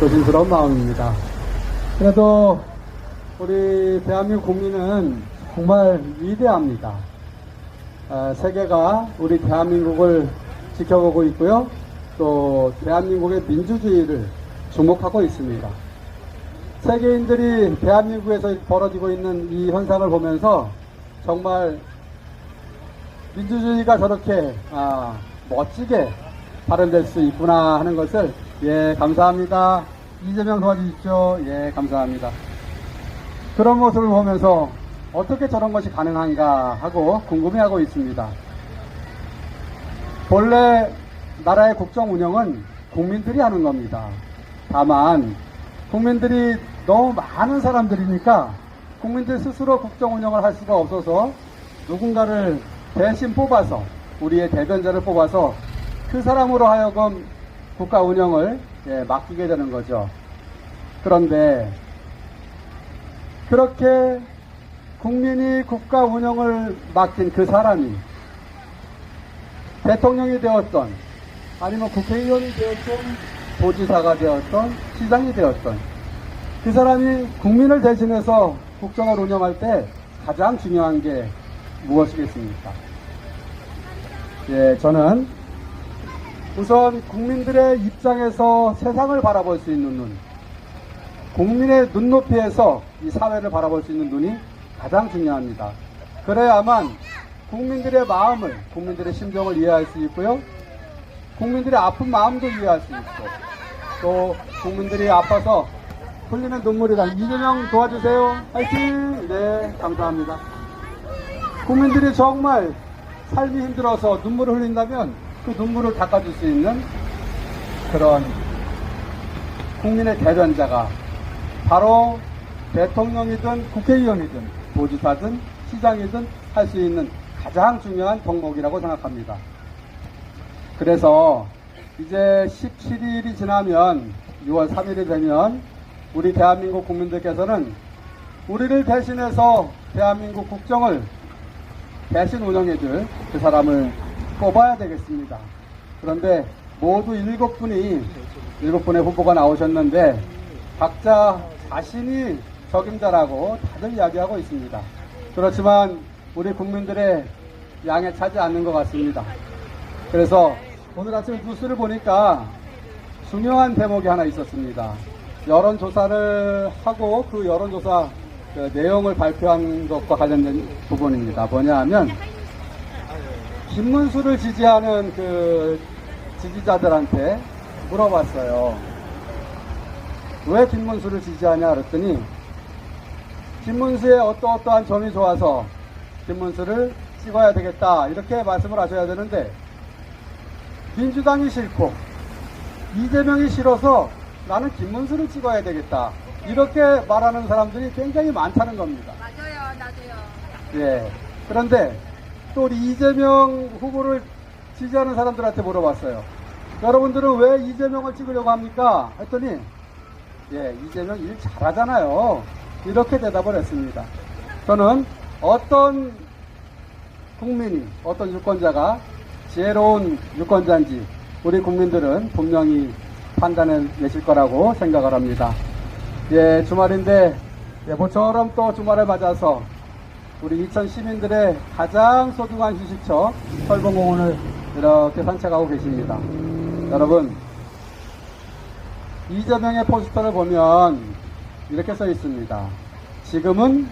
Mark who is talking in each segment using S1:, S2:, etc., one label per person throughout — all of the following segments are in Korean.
S1: 조심스러운 마음입니다. 그래도 우리 대한민국 국민은 정말 위대합니다. 아, 세계가 우리 대한민국을 지켜보고 있고요. 또 대한민국의 민주주의를 주목하고 있습니다. 세계인들이 대한민국에서 벌어지고 있는 이 현상을 보면서 정말 민주주의가 저렇게 아, 멋지게 발현될 수 있구나 하는 것을 예 감사합니다. 이재명 도와주십시오. 예 감사합니다. 그런 모습을 보면서 어떻게 저런 것이 가능한가 하고 궁금해하고 있습니다. 본래 나라의 국정 운영은 국민들이 하는 겁니다. 다만 국민들이 너무 많은 사람들이니까 국민들 스스로 국정 운영을 할 수가 없어서 누군가를 대신 뽑아서 우리의 대변자를 뽑아서 그 사람으로 하여금 국가 운영을 예, 맡기게 되는 거죠. 그런데 그렇게 국민이 국가 운영을 맡긴 그 사람이 대통령이 되었던 아니면 국회의원이 되었던 도지사가 되었던 시장이 되었던 그 사람이 국민을 대신해서 국정을 운영할 때 가장 중요한 게 무엇이겠습니까? 예, 저는 우선 국민들의 입장에서 세상을 바라볼 수 있는 눈, 국민의 눈높이에서 이 사회를 바라볼 수 있는 눈이 가장 중요합니다. 그래야만 국민들의 마음을, 국민들의 심정을 이해할 수 있고요. 국민들의 아픈 마음도 이해할 수 있고, 또 국민들이 아파서 흘리는 눈물이 다. 이재명 도와주세요. 화이팅! 네, 감사합니다. 국민들이 정말 삶이 힘들어서 눈물을 흘린다면 그 눈물을 닦아줄 수 있는 그런 국민의 대변자가 바로 대통령이든 국회의원이든 도지사든 시장이든 할 수 있는 가장 중요한 덕목이라고 생각합니다. 그래서 이제 17일이 지나면 6월 3일이 되면 우리 대한민국 국민들께서는 우리를 대신해서 대한민국 국정을 대신 운영해줄 그 사람을 뽑아야 되겠습니다. 그런데 모두 일곱 분이 일곱 분의 후보가 나오셨는데 각자 자신이 적임자라고 다들 이야기하고 있습니다. 그렇지만 우리 국민들의 양에 차지 않는 것 같습니다. 그래서 오늘 아침 뉴스를 보니까 중요한 대목이 하나 있었습니다. 여론조사를 하고 그 여론조사 그 내용을 발표한 것과 관련된 부분입니다. 뭐냐 하면 김문수를 지지하는 그 지지자들한테 물어봤어요. 왜 김문수를 지지하냐 그랬더니 김문수의 어떠어떠한 점이 좋아서 김문수를 찍어야 되겠다 이렇게 말씀을 하셔야 되는데 민주당이 싫고 이재명이 싫어서 나는 김문수를 찍어야 되겠다 이렇게 말하는 사람들이 굉장히 많다는 겁니다.
S2: 맞아요, 나도요.
S1: 예. 그런데 또 우리 이재명 후보를 지지하는 사람들한테 물어봤어요. 여러분들은 왜 이재명을 찍으려고 합니까? 했더니 예, 이재명 일 잘하잖아요. 이렇게 대답을 했습니다. 저는 어떤 국민이, 어떤 유권자가 지혜로운 유권자인지 우리 국민들은 분명히 판단해 내실 거라고 생각을 합니다. 예, 주말인데 예, 모처럼 또 주말을 맞아서 우리 이천 시민들의 가장 소중한 휴식처 설봉공원을 이렇게 산책하고 계십니다. 여러분 이재명의 포스터를 보면 이렇게 써 있습니다. 지금은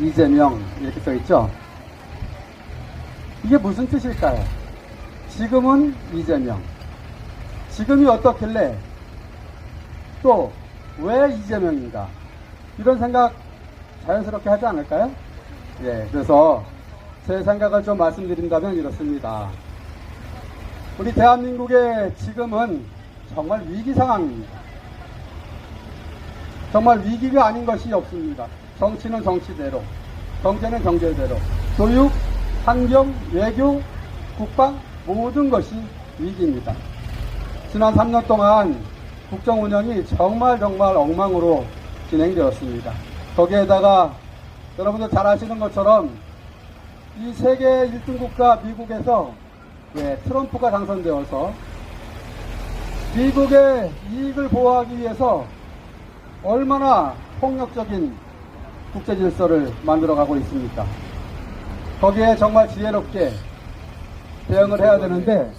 S1: 이재명 이렇게 써 있죠. 이게 무슨 뜻일까요? 지금은 이재명. 지금이 어떻길래 또 왜 이재명인가? 이런 생각 자연스럽게 하지 않을까요? 예, 그래서 제 생각을 좀 말씀드린다면 이렇습니다. 우리 대한민국의 지금은 정말 위기 상황입니다. 정말 위기가 아닌 것이 없습니다. 정치는 정치대로, 경제는 경제대로, 교육, 환경, 외교, 국방 모든 것이 위기입니다. 지난 3년 동안 국정 운영이 정말 정말 엉망으로 진행되었습니다. 거기에다가 여러분들 잘 아시는 것처럼 이 세계 1등 국가 미국에서 예, 트럼프가 당선되어서 미국의 이익을 보호하기 위해서 얼마나 폭력적인 국제 질서를 만들어가고 있습니까? 거기에 정말 지혜롭게 대응을 해야 되는데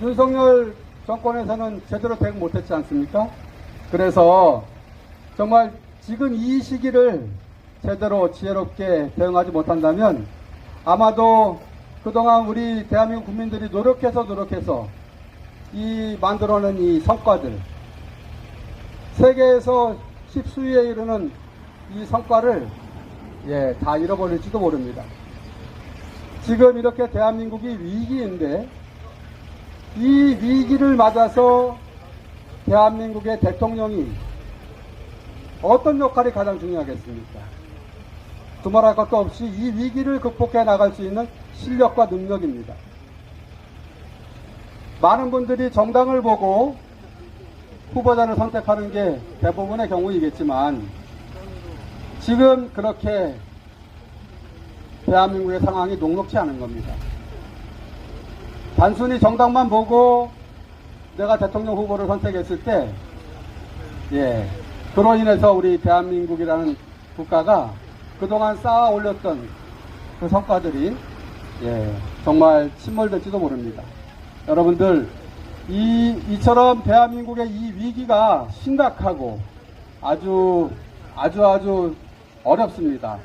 S1: 윤석열 정권에서는 제대로 대응 못했지 않습니까? 그래서 정말 지금 이 시기를 제대로 지혜롭게 대응하지 못한다면 아마도 그동안 우리 대한민국 국민들이 노력해서 노력해서 이 만들어낸 이 성과들 세계에서 십수위에 이르는 이 성과를 예, 다 잃어버릴지도 모릅니다. 지금 이렇게 대한민국이 위기인데 이 위기를 맞아서 대한민국의 대통령이 어떤 역할이 가장 중요하겠습니까? 두말할 것도 없이 이 위기를 극복해 나갈 수 있는 실력과 능력입니다. 많은 분들이 정당을 보고 후보자를 선택하는 게 대부분의 경우이겠지만 지금 그렇게 대한민국의 상황이 녹록치 않은 겁니다. 단순히 정당만 보고 내가 대통령 후보를 선택했을 때, 예, 그로 인해서 우리 대한민국이라는 국가가 그동안 쌓아 올렸던 그 성과들이, 예, 정말 침몰될지도 모릅니다. 여러분들, 이, 이처럼 대한민국의 이 위기가 심각하고 아주, 아주 아주 어렵습니다.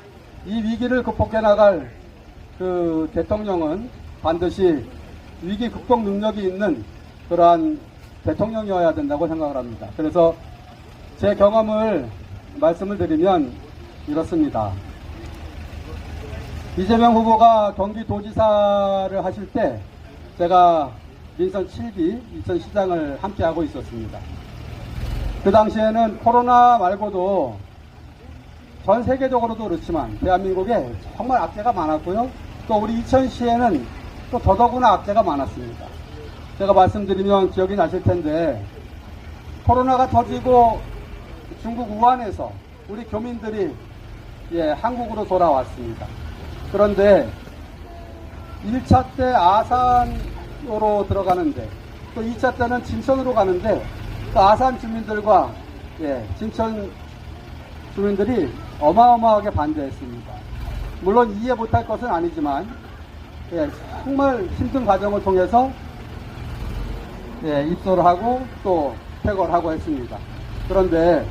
S1: 이 위기를 극복해 나갈 그 대통령은 반드시 위기 극복 능력이 있는 그러한 대통령이어야 된다고 생각을 합니다. 그래서 제 경험을 말씀을 드리면 이렇습니다. 이재명 후보가 경기도지사를 하실 때 제가 민선 7기 이천시장을 함께 하고 있었습니다. 그 당시에는 코로나 말고도 전 세계적으로도 그렇지만 대한민국에 정말 악재가 많았고요. 또 우리 이천시에는 또 더더구나 악재가 많았습니다. 제가 말씀드리면 기억이 나실 텐데 코로나가 터지고 중국 우한에서 우리 교민들이 예, 한국으로 돌아왔습니다. 그런데 1차 때 아산으로 들어가는데 또 2차 때는 진천으로 가는데 그 아산 주민들과 예, 진천 주민들이 어마어마하게 반대했습니다. 물론 이해 못할 것은 아니지만 예, 정말 힘든 과정을 통해서 예, 입소를 하고 또 퇴거를 하고 했습니다. 그런데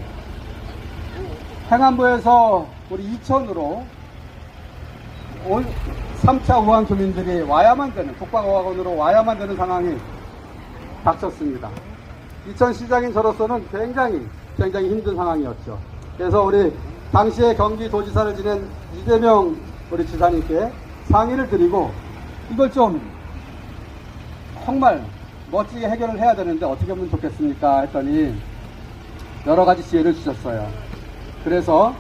S1: 행안부에서 우리 이천으로 올 3차 우한 주민들이 와야만 되는 국방어학원으로 와야만 되는 상황이 닥쳤습니다. 이천 시장인 저로서는 굉장히 굉장히 힘든 상황이었죠. 그래서 우리 당시에 경기도지사를 지낸 이재명 우리 지사님께 상의를 드리고 이걸 좀 정말 멋지게 해결을 해야 되는데 어떻게 하면 좋겠습니까? 했더니 여러 가지 지혜를 주셨어요. 그래서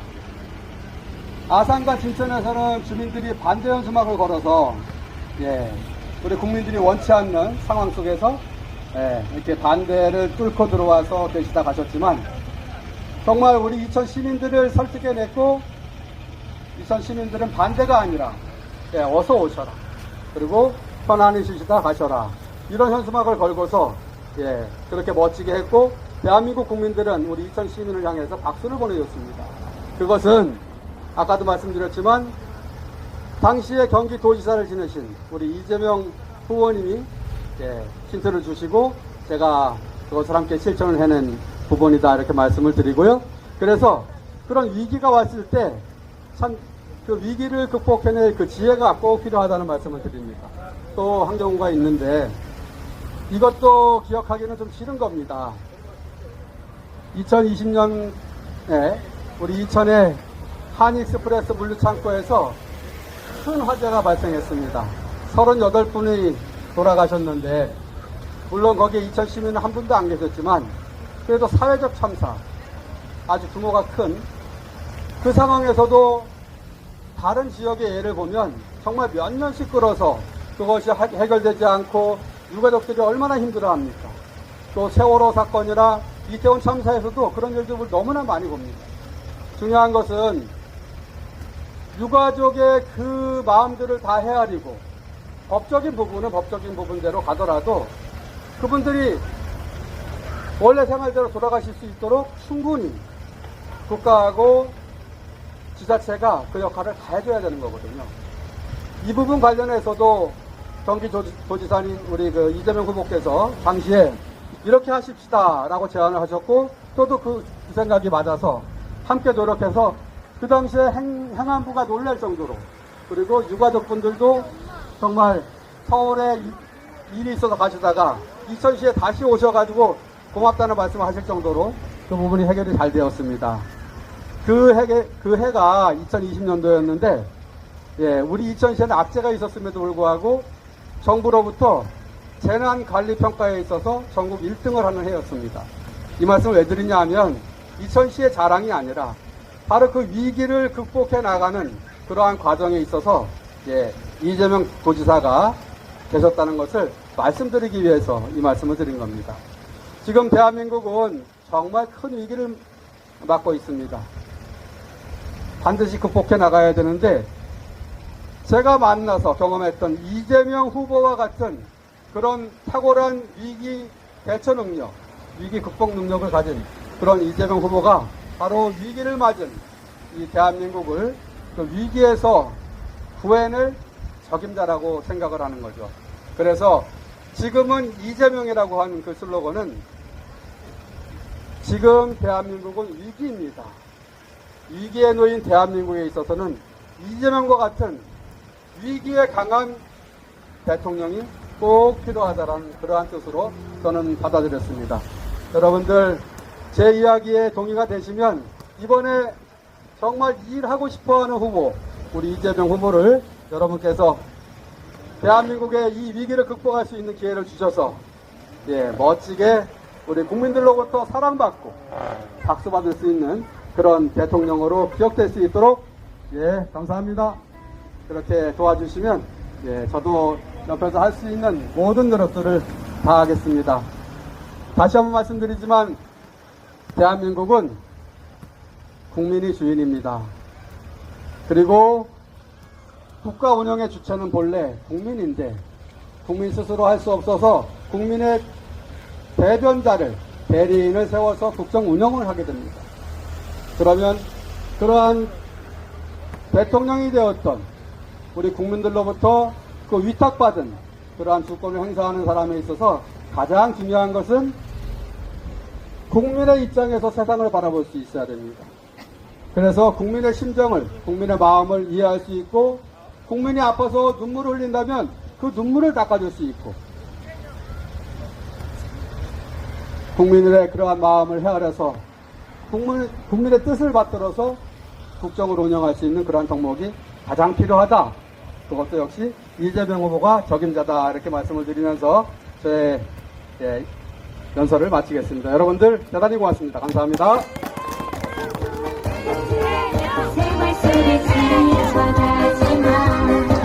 S1: 아산과 진천에서는 주민들이 반대 현수막을 걸어서 예, 우리 국민들이 원치 않는 상황 속에서 예, 이렇게 반대를 뚫고 들어와서 계시다 가셨지만 정말 우리 이천 시민들을 설득해냈고 이천 시민들은 반대가 아니라 예, 어서 오셔라 그리고 편안히 쉬시다 가셔라 이런 현수막을 걸고서 예, 그렇게 멋지게 했고 대한민국 국민들은 우리 이천 시민을 향해서 박수를 보내줬습니다. 그것은 아까도 말씀드렸지만 당시에 경기도지사를 지내신 우리 이재명 후보님이 예, 힌트를 주시고 제가 그것을 함께 실천을 해낸 부분이다 이렇게 말씀을 드리고요. 그래서 그런 위기가 왔을 때 참 그 위기를 극복해낼 그 지혜가 꼭 필요하다는 말씀을 드립니다. 또한 경우가 있는데 이것도 기억하기는 좀 싫은 겁니다. 2020년에 우리 이천의 한익스프레스 물류창고에서 큰 화재가 발생했습니다. 38분이 돌아가셨는데 물론 거기에 이천 시민은 한 분도 안 계셨지만 그래도 사회적 참사 아주 규모가 큰 그 상황에서도 다른 지역의 예를 보면 정말 몇 년씩 끌어서 그것이 하- 해결되지 않고 유가족들이 얼마나 힘들어합니까? 또 세월호 사건이나 이태원 참사에서도 그런 일들을 너무나 많이 봅니다. 중요한 것은 유가족의 그 마음들을 다 헤아리고 법적인 부분은 법적인 부분대로 가더라도 그분들이 원래 생활대로 돌아가실 수 있도록 충분히 국가하고 지자체가 그 역할을 다 해줘야 되는 거거든요. 이 부분 관련해서도 경기도지사님 우리 그 이재명 후보께서 당시에 이렇게 하십시다라고 제안을 하셨고 저도 그, 그 생각이 맞아서 함께 노력해서 그 당시에 행, 행안부가 놀랄 정도로 그리고 유가족분들도 정말 서울에 이- 일이 있어서 가시다가 이천시에 다시 오셔가지고 고맙다는 말씀을 하실 정도로 그 부분이 해결이 잘 되었습니다. 그 해가, 그 해가 2020년도였는데, 예, 우리 이천시에는 악재가 있었음에도 불구하고 정부로부터 재난 관리 평가에 있어서 전국 1등을 하는 해였습니다. 이 말씀을 왜 드리냐 하면 이천시의 자랑이 아니라 바로 그 위기를 극복해 나가는 그러한 과정에 있어서 예, 이재명 도지사가 계셨다는 것을 말씀드리기 위해서 이 말씀을 드린 겁니다. 지금 대한민국은 정말 큰 위기를 맞고 있습니다. 반드시 극복해 나가야 되는데 제가 만나서 경험했던 이재명 후보와 같은 그런 탁월한 위기 대처 능력, 위기 극복 능력을 가진 그런 이재명 후보가 바로 위기를 맞은 이 대한민국을 그 위기에서 구해낼 적임자라고 생각을 하는 거죠. 그래서 지금은 이재명이라고 하는 그 슬로건은 지금 대한민국은 위기입니다. 위기에 놓인 대한민국에 있어서는 이재명과 같은 위기에 강한 대통령이 꼭 필요하다라는 그러한 뜻으로 저는 받아들였습니다. 여러분들 제 이야기에 동의가 되시면 이번에 정말 일하고 싶어하는 후보 우리 이재명 후보를 여러분께서 대한민국의 이 위기를 극복할 수 있는 기회를 주셔서 예, 멋지게 우리 국민들로부터 사랑받고 박수받을 수 있는 그런 대통령으로 기억될 수 있도록 예, 감사합니다. 그렇게 도와주시면 예, 저도 옆에서 할 수 있는 모든 노력들을 다 하겠습니다. 다시 한번 말씀드리지만 대한민국은 국민이 주인입니다. 그리고 국가 운영의 주체는 본래 국민인데 국민 스스로 할 수 없어서 국민의 대변자를 대리인을 세워서 국정 운영을 하게 됩니다. 그러면 그러한 대통령이 되었던 우리 국민들로부터 그 위탁받은 그러한 주권을 행사하는 사람에 있어서 가장 중요한 것은 국민의 입장에서 세상을 바라볼 수 있어야 됩니다. 그래서 국민의 심정을, 국민의 마음을 이해할 수 있고, 국민이 아파서 눈물을 흘린다면 그 눈물을 닦아줄 수 있고, 국민들의 그러한 마음을 헤아려서 국민, 국민의 뜻을 받들어서 국정을 운영할 수 있는 그러한 덕목이 가장 필요하다. 그것도 역시 이재명 후보가 적임자다. 이렇게 말씀을 드리면서 제 예, 연설을 마치겠습니다. 여러분들 대단히 고맙습니다. 감사합니다.
S2: 사랑이 바다